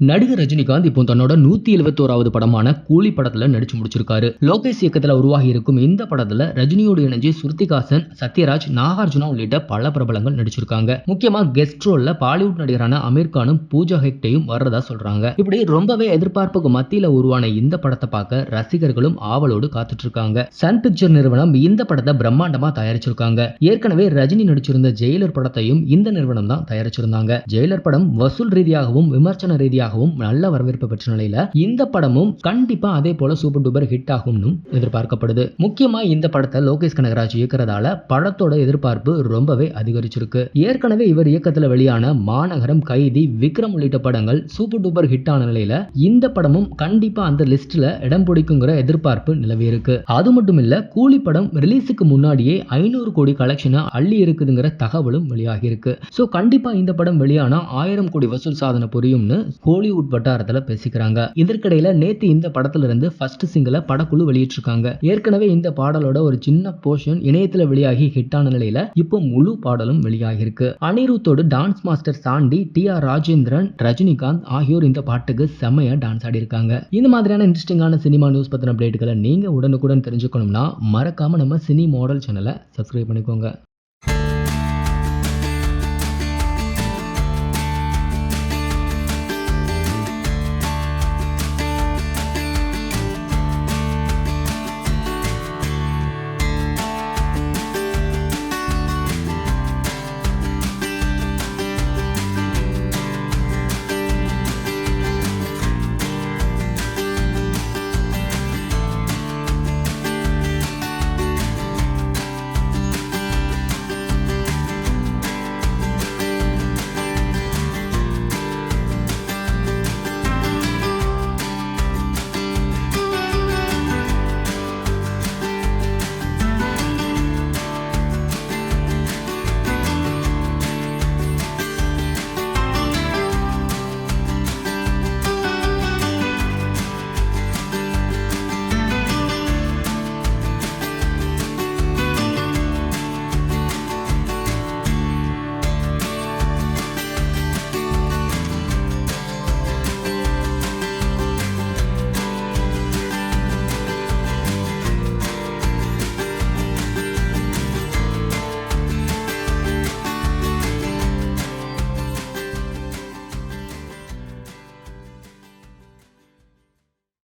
நடிகர் ரஜினிகாந்த் இப்போ தன்னோட நூத்தி எழுபத்தோராவது படமான கூலி படத்துல நடிச்சு முடிச்சிருக்காரு. லோகேஷ் இயக்கத்துல உருவாகி இருக்கும் இந்த படத்துல ரஜினியோடு இணைஞ்சு ஸ்ருதிகாசன் சத்யராஜ் நாகார்ஜுனா உள்ளிட்ட பல பிரபலங்கள் நடிச்சிருக்காங்க. முக்கியமா கெஸ்ட் ரோல்ல பாலிவுட் நடிகரான அமீர் கானும் பூஜா ஹெக்டேயும் வர்றதா சொல்றாங்க. இப்படி ரொம்பவே எதிர்பார்ப்புக்கு மத்தியில உருவான இந்த படத்தை பார்க்க ரசிகர்களும் ஆவலோடு காத்துட்டு இருக்காங்க சன் பிக்சர் நிறுவனம் இந்த படத்தை பிரம்மாண்டமா தயாரிச்சிருக்காங்க. ஏற்கனவே ரஜினி நடிச்சிருந்த ஜெயிலர் படத்தையும் இந்த நிறுவனம் தான் தயாரிச்சிருந்தாங்க. ஜெயிலர் படம் வசூல் ரீதியாகவும் விமர்சன ரீதியாக ரீதியாகவும் நல்ல வரவேற்பு பெற்ற நிலையில இந்த படமும் கண்டிப்பா அதே போல சூப்பர் டூப்பர் ஹிட் ஆகும்னு எதிர்பார்க்கப்படுது. முக்கியமா இந்த படத்தை லோகேஷ் கனகராஜ் இயக்குறதால படத்தோட எதிர்பார்ப்பு ரொம்பவே அதிகரிச்சிருக்கு. ஏற்கனவே இவர் இயக்கத்துல வெளியான மாநகரம் கைதி விக்ரம் உள்ளிட்ட படங்கள் சூப்பர் டூப்பர் ஹிட் ஆன நிலையில இந்த படமும் கண்டிப்பா அந்த லிஸ்ட்ல இடம் பிடிக்குங்கிற எதிர்பார்ப்பு நிலவி இருக்கு. அது மட்டும் இல்ல கூலி படம் ரிலீஸுக்கு முன்னாடியே ஐநூறு கோடி கலெக்ஷனை அள்ளி இருக்குதுங்கிற தகவலும் வெளியாகி இருக்கு. ஸோ கண்டிப்பா இந்த படம் வெளியானா ஆயிரம் கோடி வசூல் சாதனை புரியும்னு கோலிவுட் வட்டாரத்துல பேசிக்கிறாங்க. இதற்கிடையில நேத்து இந்த படத்துல இருந்து ஃபர்ஸ்ட் சிங்கிள படக்குழு வெளியிட்டிருக்காங்க. ஏற்கனவே இந்த பாடலோட ஒரு சின்ன போர்ஷன் இணையத்துல வெளியாகி ஹிட் ஆன நிலையில இப்போ முழு பாடலும் வெளியாகிருக்கு அனிருத்தோடு dance master Sandy T R Rajendran Rajinikanth ஆகியோர் இந்த பாட்டுக்கு செம்மையா டான்ஸ் ஆடி இருக்காங்க இந்த மாதிரியான இன்ட்ரெஸ்டிங்கான சினிமா நியூஸ் பத்தின அப்டேட்டுகளை நீங்க உடனுக்குடன் தெரிஞ்சுக்கணும்னா மறக்காம நம்ம சினி மாடல் சேனலை சப்ஸ்கிரைப் பண்ணிக்கோங்க.